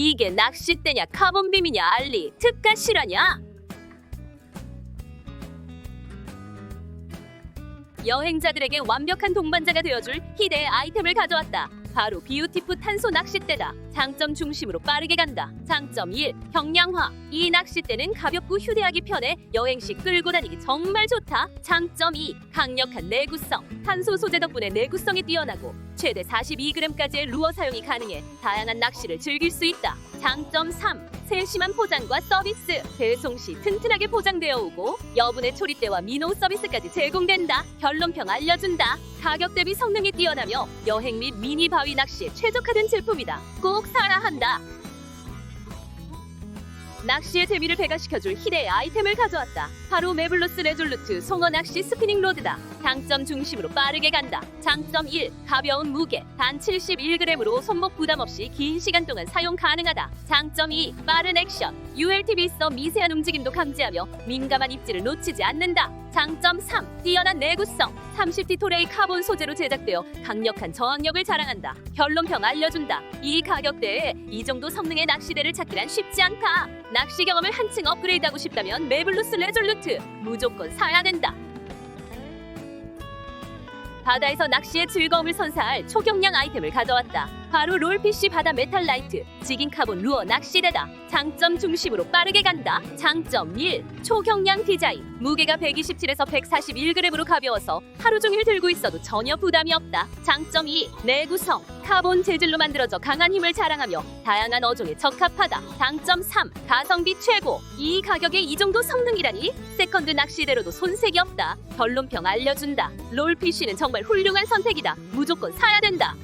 이게 낚싯대냐 카본빔이냐 알리 특가 실화냐? 여행자들에게 완벽한 동반자가 되어줄 희대의 아이템을 가져왔다. 바로 비우티프 탄소 낚싯대다. 장점 중심으로 빠르게 간다. 장점 1. 경량화. 이 낚싯대는 가볍고 휴대하기 편해 여행 시 끌고 다니기 정말 좋다. 장점 2. 강력한 내구성. 탄소 소재 덕분에 내구성이 뛰어나고 최대 42g까지의 루어 사용이 가능해 다양한 낚시를 즐길 수 있다. 장점 3. 세심한 포장과 서비스. 배송 시 튼튼하게 포장되어 오고 여분의 초리대와 민호 서비스까지 제공된다. 결론평 알려준다. 가격 대비 성능이 뛰어나며 여행 및 미니 바위 낚시에 최적화된 제품이다. 꼭 사야 한다. 낚시의 재미를 배가시켜줄 희대의 아이템을 가져왔다. 바로 메블로스 레졸루트 송어 낚시 스피닝 로드다. 장점 중심으로 빠르게 간다. 장점 1. 가벼운 무게. 단 71g으로 손목 부담 없이 긴 시간 동안 사용 가능하다. 장점 2. 빠른 액션. ULTV 있어 미세한 움직임도 감지하며 민감한 입질을 놓치지 않는다. 장점 3. 뛰어난 내구성. 30T 토레이 카본 소재로 제작되어 강력한 저항력을 자랑한다. 결론평 알려준다. 이 가격대에 이 정도 성능의 낚시대를 찾기란 쉽지 않다. 낚시 경험을 한층 업그레이드하고 싶다면 메블루스 레졸루트 무조건 사야 된다. 바다에서 낚시의 즐거움을 선사할 초경량 아이템을 가져왔다. 바로 롤피쉬 바다 메탈 라이트 지긴 카본 루어 낚시대다. 장점 중심으로 빠르게 간다. 장점 1. 초경량 디자인. 무게가 127에서 141g으로 가벼워서 하루 종일 들고 있어도 전혀 부담이 없다. 장점 2. 내구성. 카본 재질로 만들어져 강한 힘을 자랑하며 다양한 어종에 적합하다. 장점 3. 가성비 최고. 이 가격에 이 정도 성능이라니 세컨드 낚시대로도 손색이 없다. 결론평 알려준다. 롤피쉬는 정말 훌륭한 선택이다. 무조건 사야 된다.